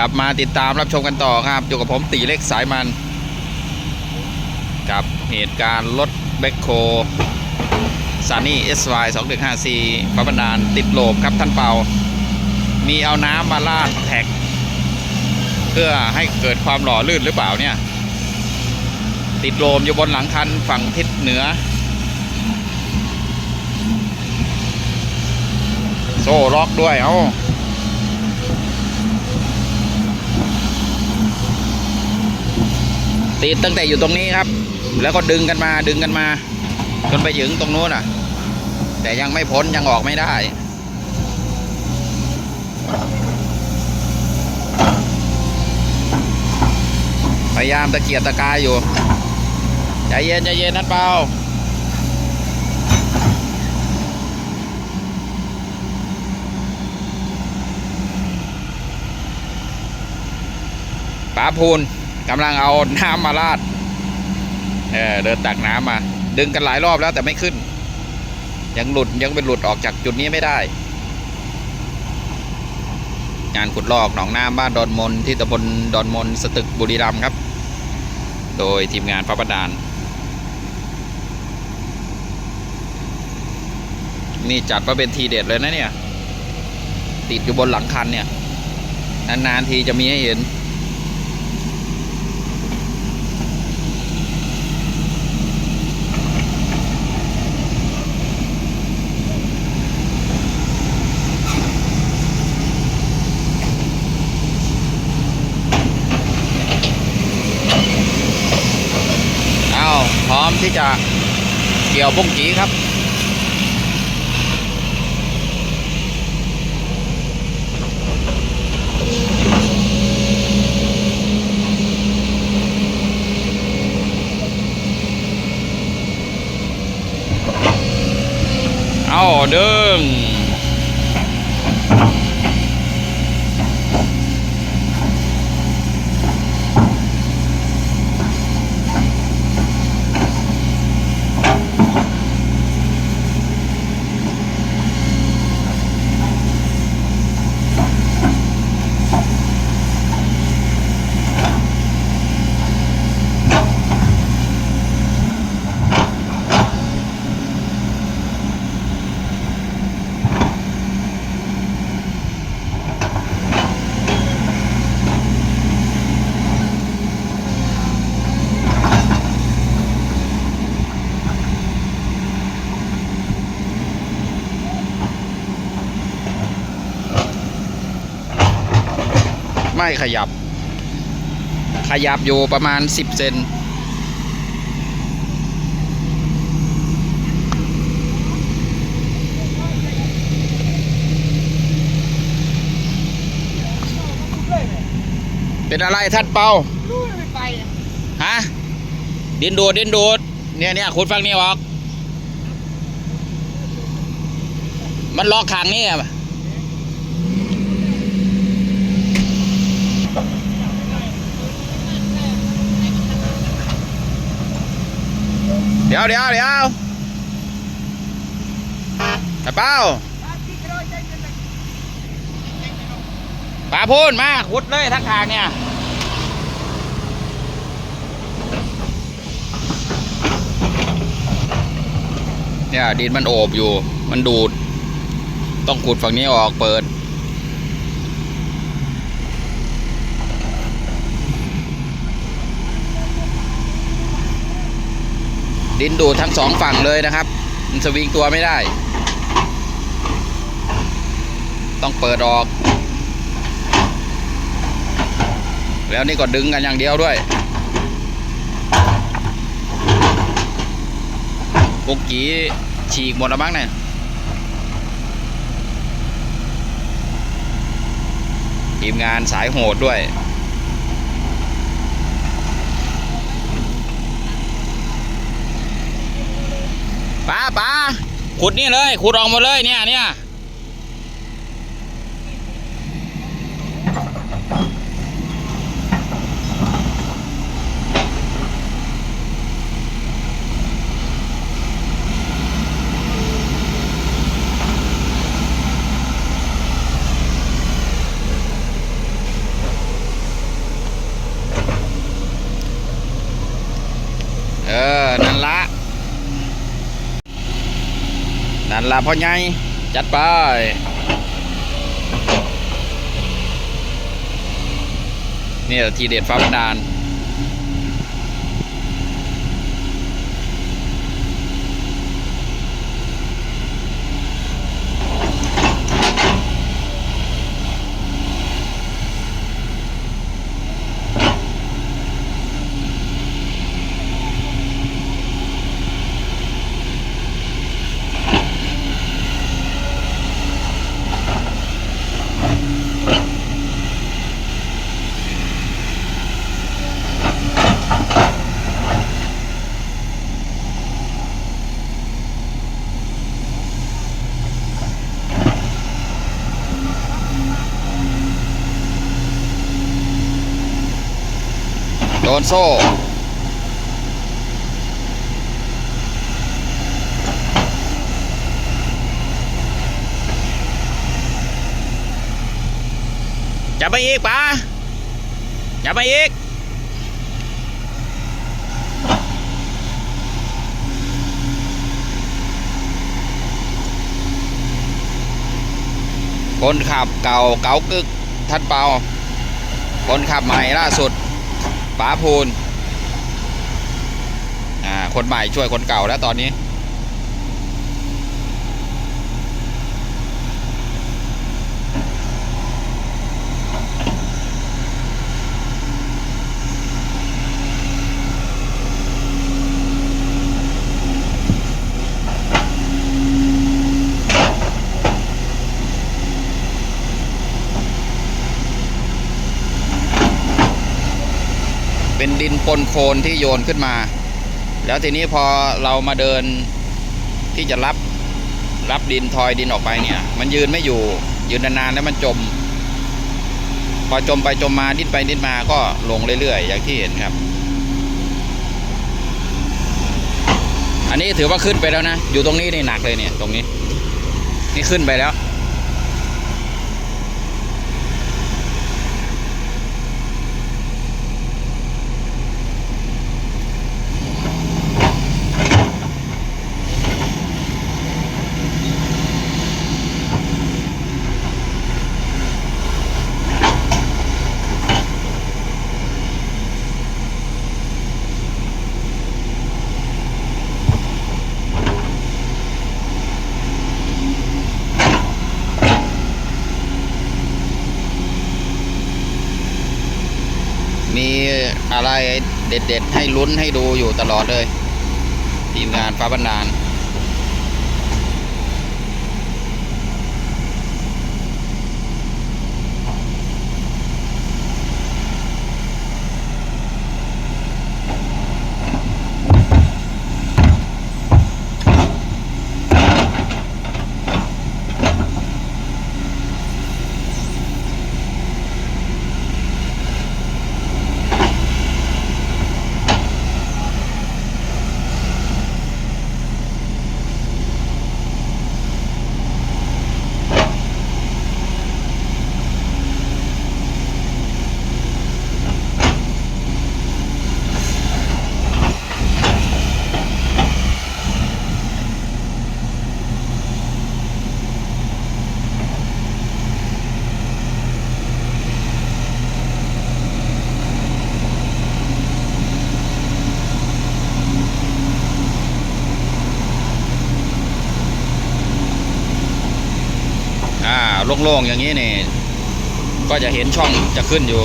กลับมาติดตามรับชมกันต่อครับอยู่กับผมตีเล็กสายมัน กับเหตุการณ์รถแบคโคซานี่เอสวสองหนึ่งห้าสี่พระบันดาลติดโลบครับท่านเปา มีเอาน้ำมาลาดแท็ก เพื่อให้เกิดความหล่อลื่นหรือเปล่าเนี่ย ติดโลมอยู่บนหลังคันฝั่งทิศเหนือ โซ่ล็อกด้วยเอา ติดตั้งแต่อยู่ตรงนี้ครับ แล้วก็ดึงกันมาดึงกันมา จนไปถึงตรงนู้นอะ แต่ยังไม่พ้นยังออกไม่ได้พยายามตะเกียกตะกายอยู่ใจเย็นใจเย็นนั่นเปล่าป๋าพูน กำลังเอาน้ำมาราดเออเดินตักน้ำมา ดึงกันหลายรอบแล้วแต่ไม่ขึ้น ยังหลุดยังเป็นหลุดออกจากจุดนี้ไม่ได้ งานขุดลอกหนองน้ำบ้านดอนมนที่ตำบลดอนมนสตึกบุรีรัมย์ครับ โดยทีมงานพระประดานนี่จัดว่าเป็นทีเด็ดเลยนะเนี่ย ติดอยู่บนหลังคันเนี่ย นานๆทีจะมีให้เห็น เอาพร้อมที่ จะเกี่ยวบุ้งจีครับ เอาเดิง ขยับ ขยับอยู่ประมาณ 10 เซนเป็นอะไรท่านเปารู้ไม่ไปอะฮะดินดูดดินดูดเนี่ยเนี่ยคุณฟังนี่ออก มันล็อกขังนี่ เดี๋ยวเดี๋ยวเดี๋ยวต่เป้าป่าพูนมาขุดเลยทั้งทางเนี่ยเนี่ยดินมันโอบอยู่ มันดูด ต้องขุดฝั่งนี้ออกเปิด ดินดูดทั้งสองฝั่งเลยนะครับ มันสวิงตัวไม่ได้ ต้องเปิดออก แล้วนี่ก็ดึงกันอย่างเดียวด้วยปุกกี้ฉีกหมดแล้วมั้งเนี่ยทีมงานสายโหดด้วย ป้าป้าขุดนี่เลยขุดออกหมาเลยเนี่ยเนี่ย ลาพ่อใหญ่จัดไปนี่แหละทีเด็ดฟ้าบันดาล โดนโซ่จับไปอีกป๋าจับไปอีกคนขับเก่าเก๋ากึกท่านเปาคนขับใหม่ล่าสุด ป้าพูนอ่าคนใหม่ช่วยคนเก่าแล้วตอนนี้ เป็นดินปนโคลนที่โยนขึ้นมา แล้วทีนี้พอเรามาเดินที่จะรับรับดินทอยดินออกไปเนี่ย มันยืนไม่อยู่ยืนนานๆแล้วมันจม พอจมไปจมมาดิ้นไปดิ้นมาก็ลงเรื่อยๆ อย่างที่เห็นครับ อันนี้ถือว่าขึ้นไปแล้วนะ อยู่ตรงนี้นี่หนักเลยเนี่ย ตรงนี้ นี่ขึ้นไปแล้ว มีอะไร เด็ดๆ ให้ลุ้นให้ดูอยู่ตลอดเลย ทีมงานฟ้าบันดาล อ่า โล่งๆอย่างนี้นี่ ก็จะเห็นช่องจะขึ้นอยู่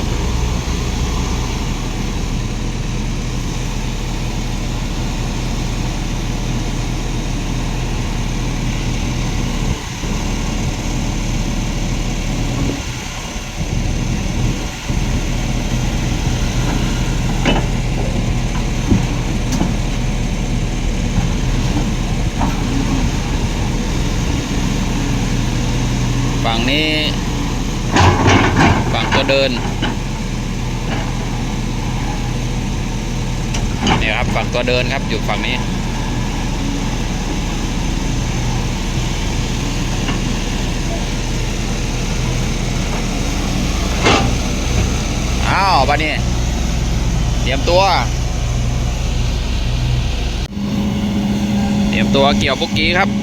ฝั่งนี้ ฝั่งตัว เดินเนี่ยครับฝั่งตัวเดินครับอยู่ฝั่งนี้อ้าวบัดนี้เตรียมตัว เตรียมตัวเกี่ยวปุกกี้ครับ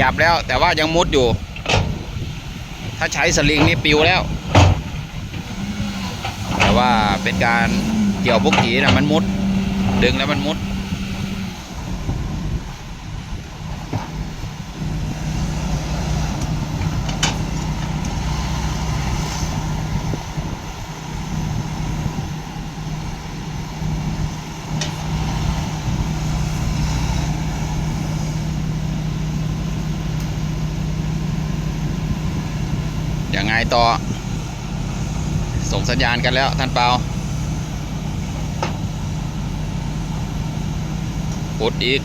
ยับแล้ว แต่ว่ายังมุดอยู่ ถ้าใช้สลิงนี่ปิวแล้ว แต่ว่าเป็นการเกี่ยวพวกกีนะมันมุด ดึงแล้วมันมุด ยังไงต่อ ส่งสัญญาณกันแล้วท่านเปาปุดอีก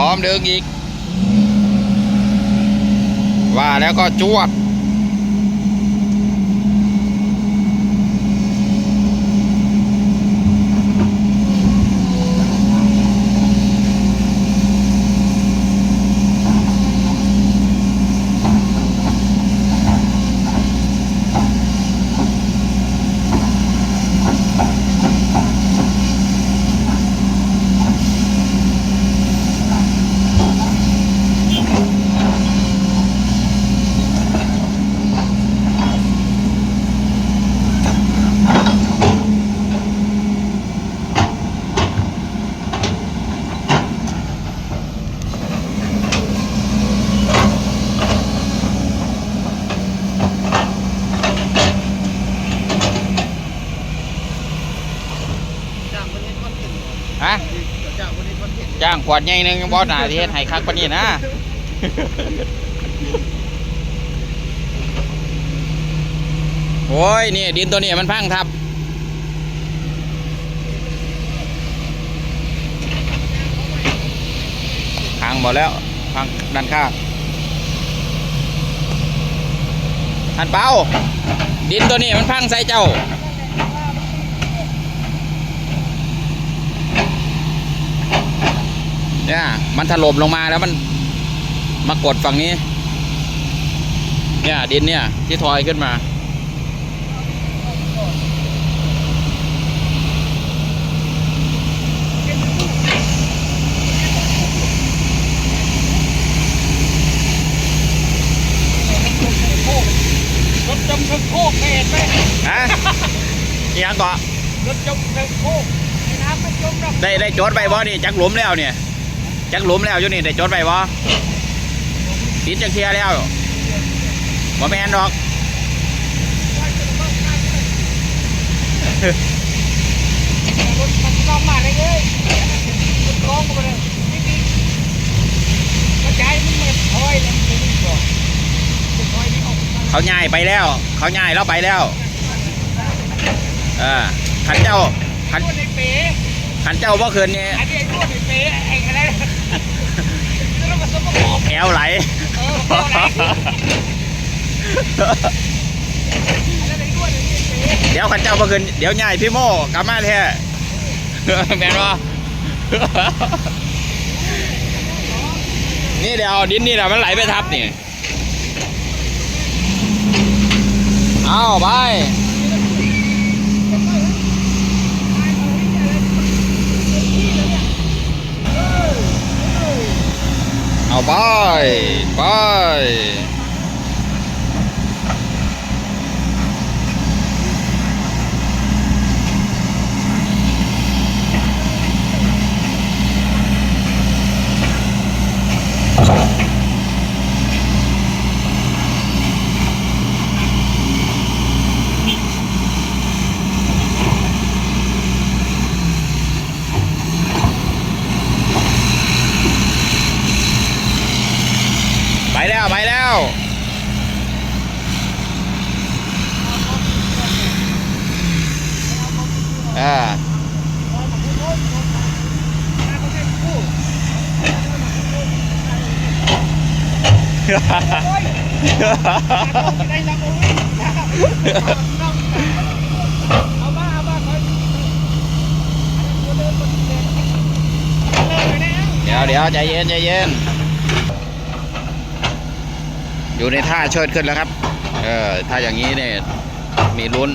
พร้อมเดินอีก ว่าแล้วก็จวด จ้างคนนี้คนเก่ง ฮะ จ้างคนนี้คนเก่ง จ้าง ขวดใหญ่หนึงบอสหนาที่เฮ็ดให้คักปานนี้นะ โอ้ยนี่ดินตัวนี้มันพังทับ พังหมดแล้ว พังด้านข้างท่านเปาดินตัวนี้มันพังใส่เจ้า เนี่ย มันถล่มลงมาแล้วมันมากดฝั่งนี้ เนี่ยดินเนี่ย ที่ทอยขึ้นมา รถจมทั้งโคกไม่เห็นไหมฮะอีหยังเกาะรถจมทั้งโคกไอ้น้ำไม่จมหรอกได้ได้โจทย์ไปบ่นี่จักหลุมแล้วเนี่ย จักหลุมแล้วอยู่นี่ได้โจทย์ไปบ่ปิดจักเทียแล้วบ่แม่นดอกรถมันกองมาเลยเลยรถกองมาเลยนี่ดีกระจายมันไม่ถอยเลยมันไม่บอกจะถอยนี่ออกมาเขาย้ายไปแล้ว เขาย้ายแล้วไปแล้ว เออขันเจ้าขันรวดในเป๋ ขันเจ้าบ่คืนนี่อันนี้ไอ้รวดในเป๋ไอ้อะไรแล้วมันสมบูรณ์แอวไหลเออเอาไหนอันนั้นไอ้รวดในเป๋เดี๋ยวขันเจ้าบ่คืนเดี๋ยวย้ายพี่โม่กลับมาแท้แม่นบ่นี่เดี๋ยวดินนี่แหละมันไหลไปทับนี่ เอาไป เอา ไปไปไปแล้วไปแล้วอ่า เอามาเอามาคอยเดินคนเดินเลยนะ เดี๋ยวเดี๋ยวใจเย็นใจเย็น อยู่ในท่าเชิดขึ้นแล้วครับ เออถ้าอย่างนี้เนี่ยมีลุ้น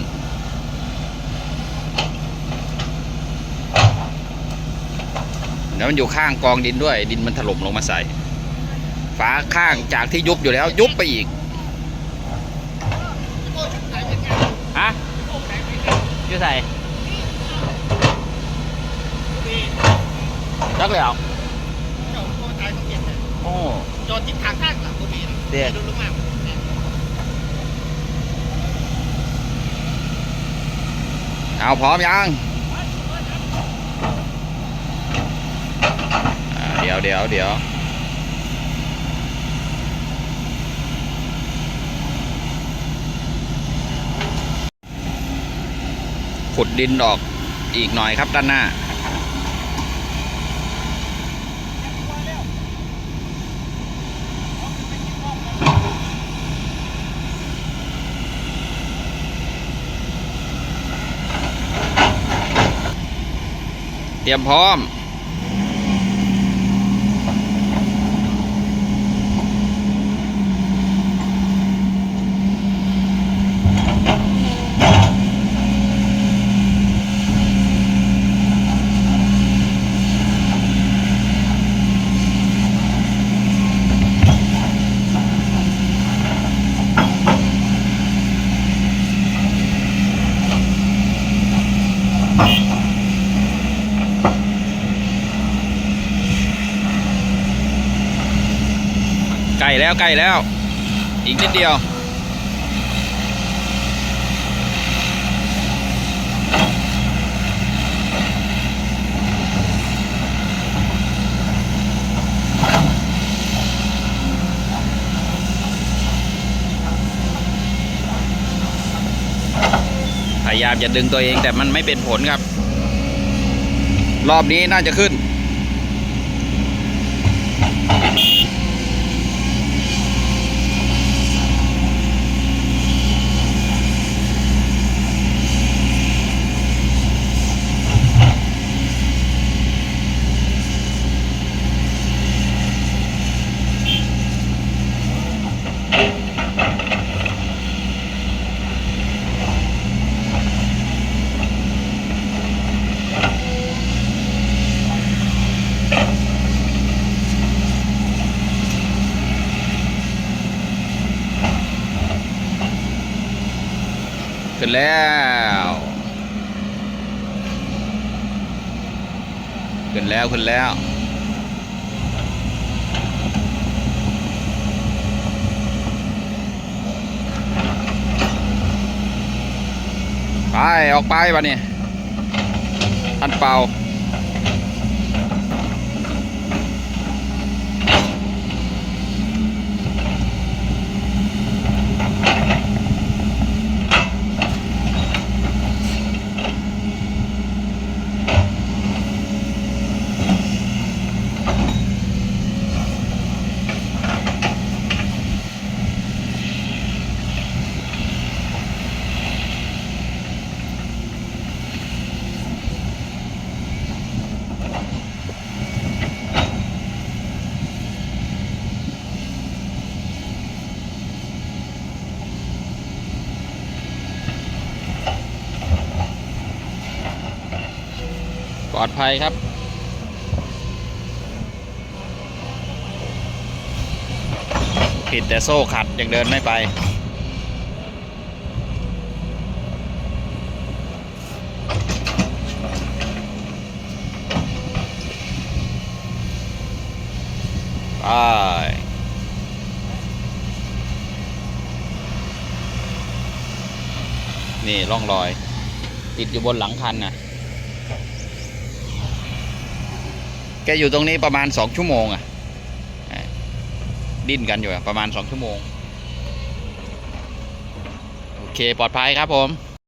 แล้วมันอยู่ข้างกองดินด้วย ดินมันถล่มลงมาใส่ ฝาข้างจากที่ยุบอยู่แล้ว ยุบไปอีกฮะชื่อใส่จักแล้วโอ้จอดทิศทางข้างหลังตัวนี้เด็ดดูลงมาเอาพร้อมยังเดี๋ยวเดี๋ยวเดี๋ยวขุดดินออกอีกหน่อยครับด้านหน้า เตรียมพร้อม แล้วใกล้แล้ว อีกนิดเดียว พยายามจะดึงตัวเองแต่มันไม่เป็นผลครับ รอบนี้น่าจะขึ้น แล้ว ขึ้นแล้ว ขึ้นแล้วไปออกไปวะเนี่ยท่านเป่า ภัยครับผิดแต่โซ่ขัดยังเดินไม่ไปไปนี่ร่องรอย ติดอยู่บนหลังคันน่ะ แกอยู่ตรงนี้ประมาณสองชั่วโมงอะดิ้นกันอยู่อะประมาณสองชั่วโมง โอเค ปลอดภัยครับผม